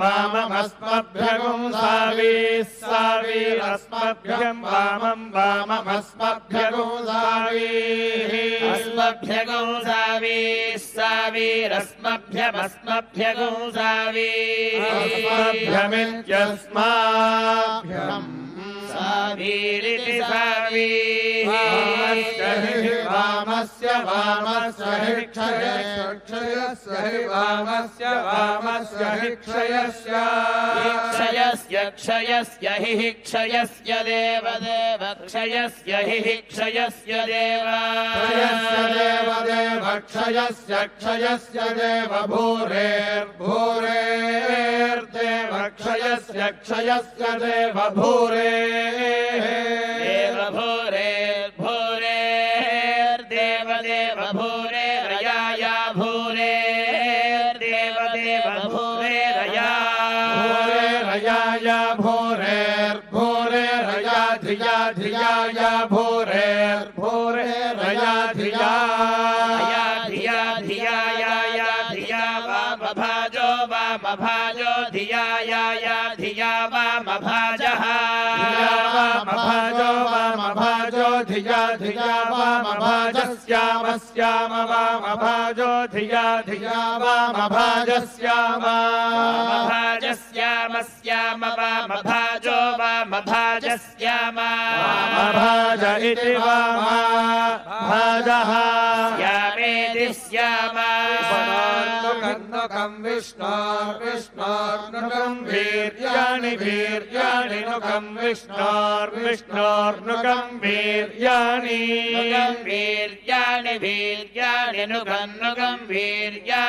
वाममस्मभ्यगुम् सावीः सावीरस्मभ्यम् वामम् वाममस्मभ्यगुम् सावीः। अस्मभ्यगौ सावीः सावीरस्मभ्यमस्मभ्यगौ अस्मभ्यमित्यस्माभ्यम् सावीरिति सावीः वामस्य वामस्य हि क्षयस्य हि वामस्य वामस्य हि क्षयस्य क्षयस्य हि हि क्षयस्य देवदेव क्षयस्य हि हि क्षयस्य देव क्षयस्य देव देव क्षयस्य क्षयस्य देव भूरेर्भूरेर्देव क्षयस्य क्षयस्य देव भूरे भूरे रया भूरेरयाय भूरेर्भूरेरया धिया धियाय भूरेर्भूरेरया धिया। या धिया धिया या या धिया वामभाजो वामभाजो धिया वामभाजः धिया वामभाजो वामभाजो धिया धिया वामभाजस्याम स्याम वामभाजो धिया धिया वामभाजस्याम वामभाजस्याम स्याम वामभाजो वामभाजस्याम वामभाज इति वामभाजः स्यामेति स्याम कन्नुकम् विष्णोर्विष्णोर्नुकम् वीर्याणि वीर्याणि नुकम् विष्णोर्विष्णोर्नुकम् वीर्याणि वीर्याणि वीर्याणि नुगन्नुगम् वीर्याणि